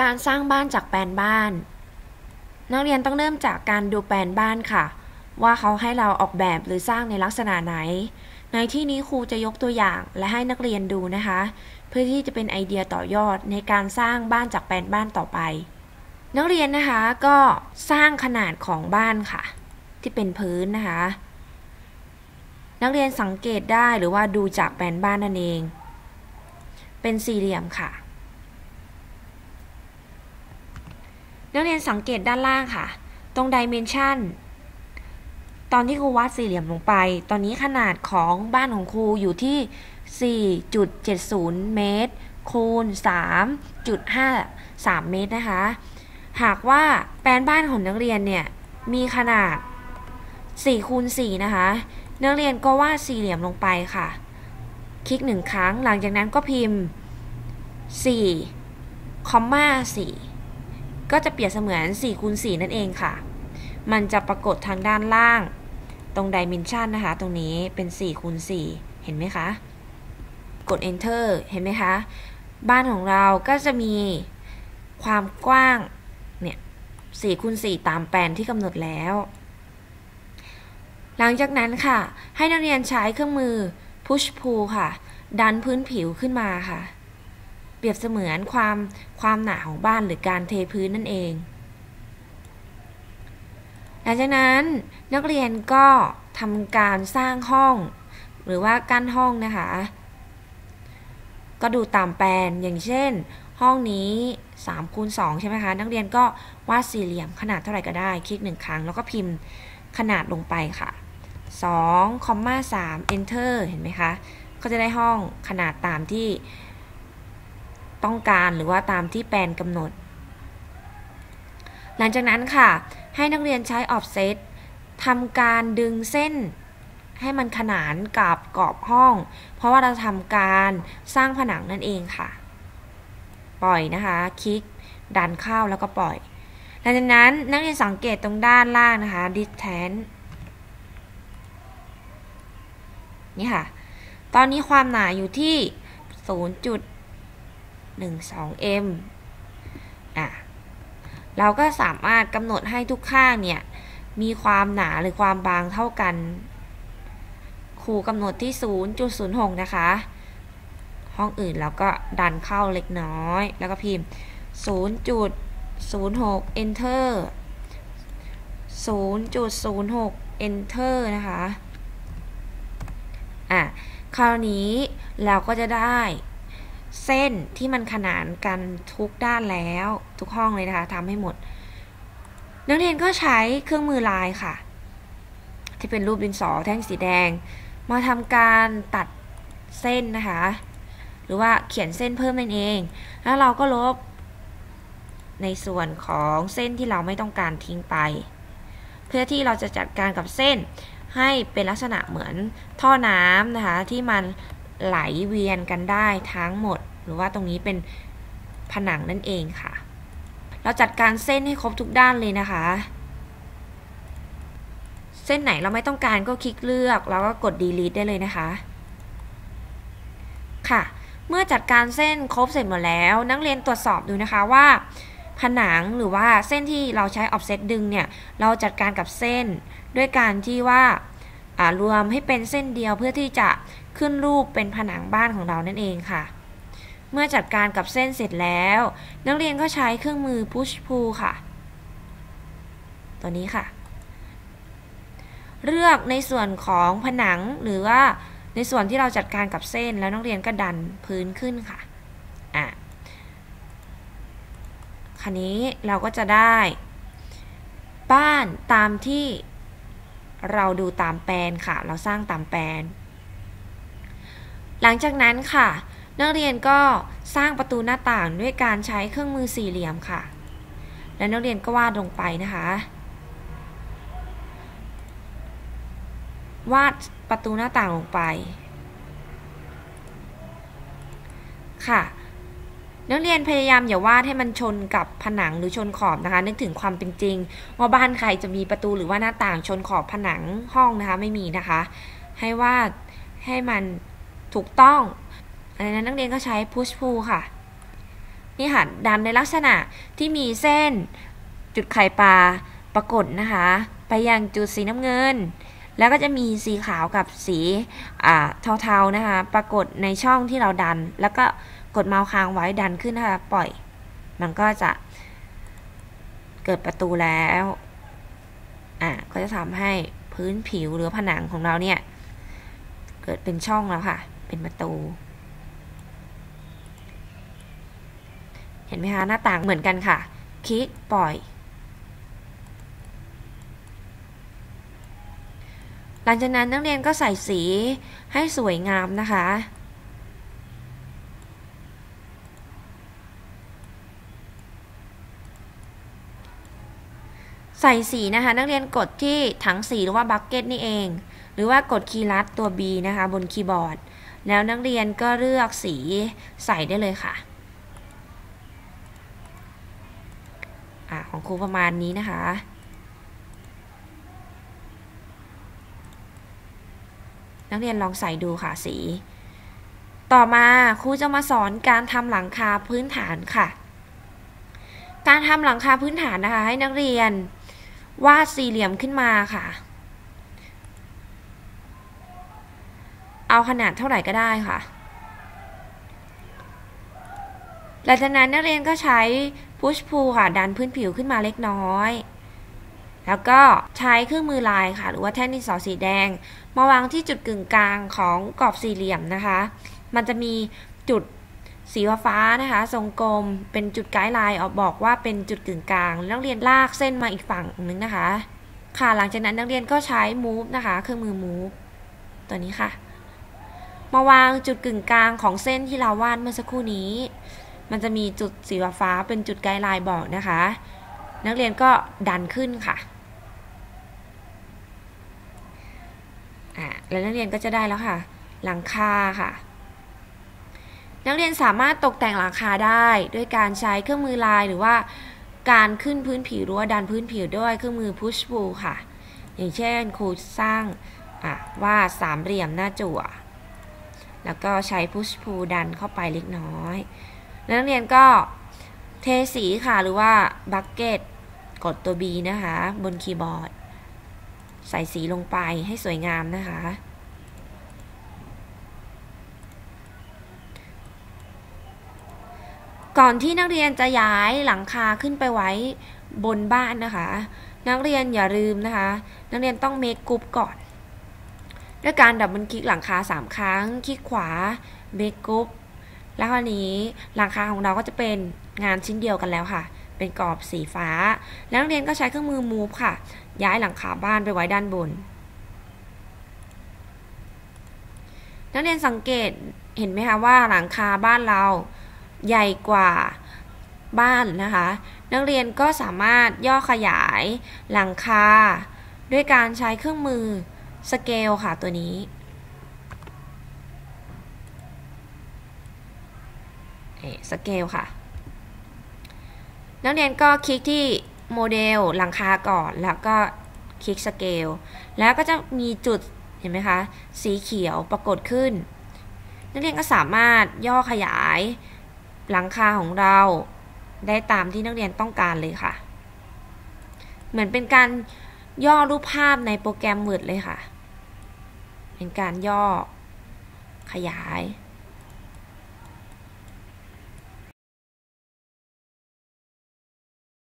การสร้างบ้านจากแปลนบ้าน นักเรียนต้องเริ่มจากการดูแปลนบ้านค่ะ ว่าเขาให้เราออกแบบหรือสร้างในลักษณะไหน ในที่นี้ครูจะยกตัวอย่างและให้นักเรียนดูนะคะ เพื่อที่จะเป็นไอเดียต่อยอดในการสร้างบ้านจากแปลนบ้านต่อไป นักเรียนนะคะก็สร้างขนาดของบ้านค่ะ ที่เป็นพื้นนะคะ นักเรียนสังเกตได้หรือว่าดูจากแปลนบ้านนั่นเอง เป็นสี่เหลี่ยมค่ะ นักเรียนสังเกตด้านล่างค่ะ ตรงดิเมนชันตอนที่ครูวาดสี่เหลี่ยมลงไป ตอนนี้ขนาดของบ้านของครูอยู่ที่ 4.70 เมตร คูณ 3.53 เมตรนะคะ หากว่าแปลนบ้านของนักเรียนเนี่ย มีขนาด 4 คูณ 4 นะคะ นักเรียนก็วาดสี่เหลี่ยมลงไปค่ะ คลิกหนึ่งครั้ง หลังจากนั้นก็พิมพ์4คอมมา4 ก็จะเปรียบเสมือน4คูณ4นั่นเองค่ะ มันจะปรากฏทางด้านล่าง ตรงดิเมนชันนะคะ ตรงนี้เป็น4คูณ4เห็นไหมคะ กด enter เห็นไหมคะ บ้านของเราก็จะมีความกว้าง เนี่ย4คูณ4ตามแปลนที่กำหนดแล้ว หลังจากนั้นค่ะ ให้นักเรียนใช้เครื่องมือ push pull ค่ะ ดันพื้นผิวขึ้นมาค่ะ เปรียบเสมือนความความหนาของบ้านหรือการเทพื้นนั่นเอง หลังจากนั้นนักเรียนก็ทำการสร้างห้อง หรือว่ากั้นห้องนะคะ ก็ดูตามแปลนอย่างเช่น ห้องนี้3คูณ2ใช่ไหมคะนักเรียนก็วาดสี่เหลี่ยมขนาดเท่าไหร่ก็ได้ คลิกหนึ่งครั้ง แล้วก็พิมพ์ขนาดลงไปค่ะ2คอมมา3 enter เห็นไหมคะ ก็จะได้ห้องขนาดตามที่ ต้องการหรือว่าตามที่แปลนกำหนด หลังจากนั้นค่ะ ให้นักเรียนใช้ offset ทำการดึงเส้นให้มันขนานกับกรอบห้อง เพราะว่าเราทำการสร้างผนังนั่นเองค่ะ ปล่อยนะคะ คลิก ดันเข้าแล้วก็ปล่อย หลังจากนั้นนักเรียนสังเกตตรงด้านล่างนะคะ distance นี่ค่ะ ตอนนี้ความหนาอยู่ที่ 12m อะเราก็สามารถกำหนดให้ทุกข้างเนี่ย มีความหนาหรือความบางเท่ากัน ครูกำหนดที่ 0.06 นะคะ ห้องอื่นเราก็ดันเข้าเล็กน้อย แล้วก็พิมพ์ 0.06 enter 0.06 enter นะคะ อะ คราวนี้เราก็จะได้ เส้นที่มันขนานกันทุกด้านแล้วทุกห้องเลยนะคะทำให้หมด นักเรียนก็ใช้เครื่องมือลายค่ะ ที่เป็นรูปดินสอแท่งสีแดง มาทำการตัดเส้นนะคะ หรือว่าเขียนเส้นเพิ่มนั่นเอง แล้วเราก็ลบ ในส่วนของเส้นที่เราไม่ต้องการทิ้งไป เพื่อที่เราจะจัดการกับเส้นให้เป็นลักษณะเหมือนท่อน้ำนะคะที่มัน ไหลเวียนกันได้ทั้งหมด หรือว่าตรงนี้เป็นผนังนั่นเองค่ะ เราจัดการเส้นให้ครบทุกด้านเลยนะคะ เส้นไหนเราไม่ต้องการก็คลิกเลือกแล้วก็กด delete ได้เลยนะคะ ค่ะ เมื่อจัดการเส้นครบเสร็จหมดแล้ว นักเรียนตรวจสอบดูนะคะว่า ผนังหรือว่าเส้นที่เราใช้ offset ดึงเนี่ย เราจัดการกับเส้นด้วยการที่ว่า รวมให้เป็นเส้นเดียวเพื่อที่จะขึ้นรูปเป็นผนังบ้านของเรานั่นเองค่ะ เมื่อจัดการกับเส้นเสร็จแล้ว นักเรียนก็ใช้เครื่องมือ push pull ค่ะ ตัวนี้ค่ะ เลือกในส่วนของผนังหรือว่าในส่วนที่เราจัดการกับเส้นแล้วนักเรียนก็ดันพื้นขึ้นค่ะอะคันนี้เราก็จะได้ บ้านตามที่ เราดูตามแปลนค่ะ เราสร้างตามแปลน หลังจากนั้นค่ะ นักเรียนก็สร้างประตูหน้าต่างด้วยการใช้เครื่องมือสี่เหลี่ยมค่ะ และนักเรียนก็วาดลงไปนะคะ วาดประตูหน้าต่างลงไป ค่ะ นักเรียนพยายามอย่าวาดให้มันชนกับผนังหรือชนขอบนะคะ นึกถึงความเป็นจริงว่าบ้านใครจะมีประตูหรือว่าหน้าต่างชนขอบผนังห้องนะคะไม่มีนะคะ ให้วาดให้มันถูกต้องอันนั้นนักเรียนก็ใช้ push pull ค่ะนี่ค่ะดันในลักษณะที่มีเส้นจุดไข่ปลาปรากฏนะคะ ไปยังจุดสีน้ำเงิน แล้วก็จะมีสีขาวกับสีเทาๆนะคะ ปรากฏในช่องที่เราดันแล้วก็ กดเมาส์ค้างไว้ดันขึ้นนะคะปล่อย มันก็จะเกิดประตูแล้วอะก็จะทำให้พื้นผิวหรือผนังของเราเนี่ย เกิดเป็นช่องแล้วค่ะ เป็นประตู เห็นไหมคะหน้าต่างเหมือนกันค่ะ คลิกปล่อย หลังจากนั้นนักเรียนก็ใส่สีให้สวยงามนะคะ ใส่สีนะคะนักเรียนกดที่ถังสีหรือว่าบักเก็ตนี่เอง หรือว่ากดคีย์ลัดตัว B นะคะบนคีย์บอร์ด แล้วนักเรียนก็เลือกสีใส่ได้เลยค่ะอะของครูประมาณนี้นะคะ นักเรียนลองใส่ดูค่ะสี ต่อมาครูจะมาสอนการทำหลังคาพื้นฐานค่ะ การทำหลังคาพื้นฐานนะคะ ให้นักเรียน วาดสี่เหลี่ยมขึ้นมาค่ะ เอาขนาดเท่าไหร่ก็ได้ค่ะ หลังจากนั้นนักเรียนก็ใช้พุชพูค่ะ ดันพื้นผิวขึ้นมาเล็กน้อย แล้วก็ใช้เครื่องมือลายค่ะ หรือว่าแท่นดินสอสีแดง มาวางที่จุดกึ่งกลางของกรอบสี่เหลี่ยมนะคะ มันจะมีจุด สีฟ้านะคะ ทรงกลมเป็นจุดไกด์ไลน์ออกบอกว่าเป็นจุดกึ่งกลางนักเรียนลากเส้นมาอีกฝั่งนึงนะคะ ค่ะหลังจากนั้นนักเรียนก็ใช้ move นะคะ เครื่องมือ move ตัวนี้ค่ะ มาวางจุดกึ่งกลางของเส้นที่เราวาดเมื่อสักครู่นี้ มันจะมีจุดสีฟ้าเป็นจุดไกด์ไลน์บอกนะคะ นักเรียนก็ดันขึ้นค่ะอ่าแล้วนักเรียนก็จะได้แล้วค่ะ หลังคาค่ะ นักเรียนสามารถตกแต่งหลังคาได้ด้วยการใช้เครื่องมือลายหรือว่าการขึ้นพื้นผิวหรือว่าดันพื้นผิวด้วยเครื่องมือ push pull ค่ะ อย่างเช่นครูสร้างว่าสามเหลี่ยมหน้าจั่ว แล้วก็ใช้ push pull ดันเข้าไปเล็กน้อย นักเรียนก็เทสีค่ะหรือว่าบักเก็ตกดตัว B นะคะ บนคีย์บอร์ด ใส่สีลงไปให้สวยงามนะคะ ก่อนที่นักเรียนจะย้ายหลังคาขึ้นไปไว้บนบ้านนะคะ นักเรียนอย่าลืมนะคะ นักเรียนต้องเมคกรุ๊ปก่อน ด้วยการดับเบิลคลิกหลังคา 3 ครั้ง คลิกขวาเมคกรุ๊ปแล้วคราวนี้หลังคาของเราก็จะเป็นงานชิ้นเดียวกันแล้วค่ะ เป็นกรอบสีฟ้า แล้วนักเรียนก็ใช้เครื่องมือมูฟค่ะ ย้ายหลังคาบ้านไปไว้ด้านบน นักเรียนสังเกตเห็นไหมคะว่าหลังคาบ้านเรา ใหญ่กว่าบ้านนะคะ นักเรียนก็สามารถย่อขยายหลังคาด้วยการใช้เครื่องมือสเกลค่ะตัวนี้ สเกลค่ะ นักเรียนก็คลิกที่โมเดลหลังคาก่อนแล้วก็คลิกสเกลแล้วก็จะมีจุดเห็นไหมคะ สีเขียวปรากฏขึ้น นักเรียนก็สามารถย่อขยาย หลังคาของเราได้ตามที่นักเรียนต้องการเลยค่ะ เหมือนเป็นการย่อรูปภาพในโปรแกรม Word เลยค่ะ เป็นการย่อขยาย